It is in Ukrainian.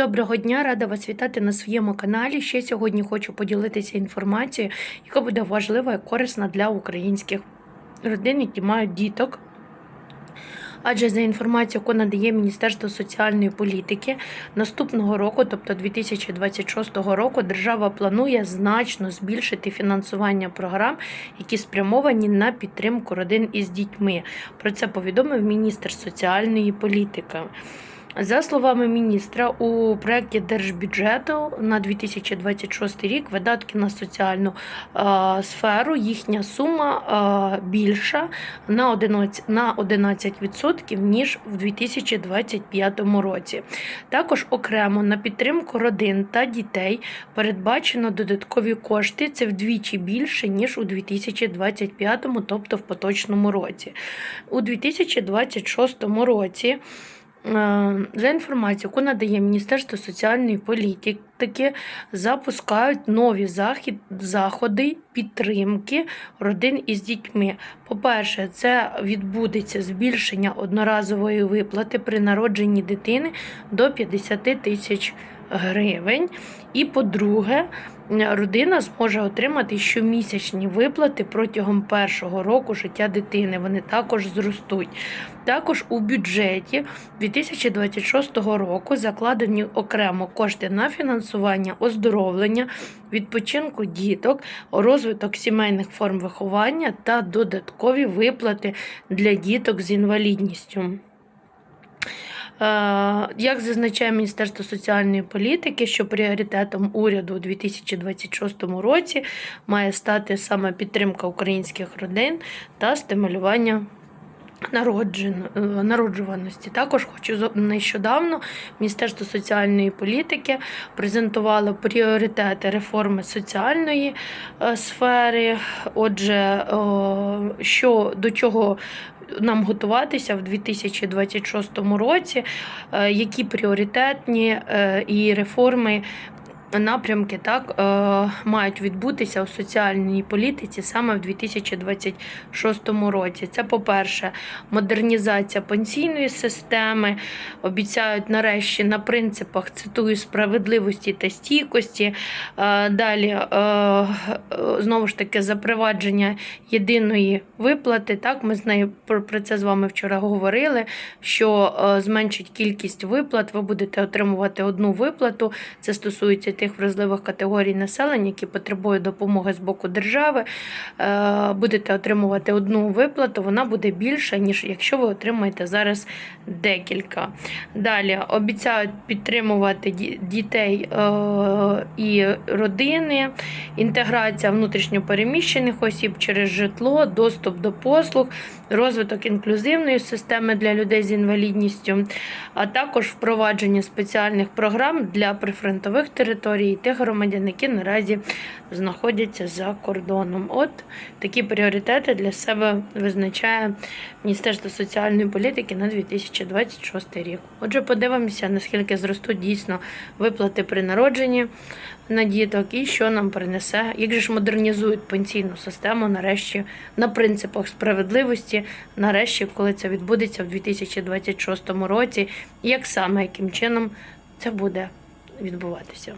Доброго дня, рада вас вітати на своєму каналі. Ще сьогодні хочу поділитися інформацією, яка буде важлива і корисна для українських родин, які мають діток. Адже за інформацією, яку надає Міністерство соціальної політики, наступного року, тобто 2026 року, держава планує значно збільшити фінансування програм, які спрямовані на підтримку родин із дітьми. Про це повідомив міністр соціальної політики. За словами міністра, у проєкті держбюджету на 2026 рік видатки на соціальну е, сферу, їхня сума е, більша на 11%, на 11% ніж в 2025 році. Також окремо на підтримку родин та дітей передбачено додаткові кошти. Це вдвічі більше ніж у 2025, тобто в поточному році. У 2026 році. Е, За інформацією, яку надає Міністерство соціальної політики, запускають нові захід, заходи підтримки родин із дітьми. По-перше, це відбудеться збільшення одноразової виплати при народженні дитини до 50 тисяч гривень. І по-друге, родина зможе отримати щомісячні виплати протягом першого року життя дитини. Вони також зростуть. Також у бюджеті 2026 року закладені окремо кошти на фінансування оздоровлення, відпочинку діток, розвиток сімейних форм виховання та додаткові виплати для діток з інвалідністю. Е, Як зазначає Міністерство соціальної політики, що пріоритетом уряду у 2026 році має стати саме підтримка українських родин та стимулювання народжен- е, народжуваності. Також хочу нещодавно Міністерство соціальної політики презентувало пріоритети реформи соціальної е, сфери. Отже, що до чого нам готуватися в 2026 році, е, які пріоритетні і реформи. Напрямки так е, мають відбутися у соціальній політиці саме в 2026 році. Це, по-перше, модернізація пенсійної системи. Обіцяють нарешті на принципах цитую справедливості та стійкості. Е, далі е, знову ж таки запровадження єдиної виплати. Так, ми з нею про, це з вами вчора говорили. Що зменшить кількість виплат, ви будете отримувати одну виплату. Це стосується тих вразливих категорій населення, які потребують допомоги з боку держави. Е, Будете отримувати одну виплату, вона буде більша, ніж якщо ви отримаєте зараз декілька. Далі обіцяють підтримувати дітей е, і родини, інтеграція внутрішньопереміщених осіб через житло, доступ до послуг, розвиток інклюзивної системи для людей з інвалідністю, а також впровадження спеціальних програм для прифронтових територій і тих громадян, які наразі знаходяться за кордоном. От такі пріоритети для себе визначає Міністерство соціальної політики на 2026 рік. Отже, подивимося, наскільки зростуть дійсно виплати при народженні на діток і що нам принесе, як же ж модернізують пенсійну систему нарешті на принципах справедливості, нарешті, коли це відбудеться в 2026 році, як саме яким чином це буде відбуватися.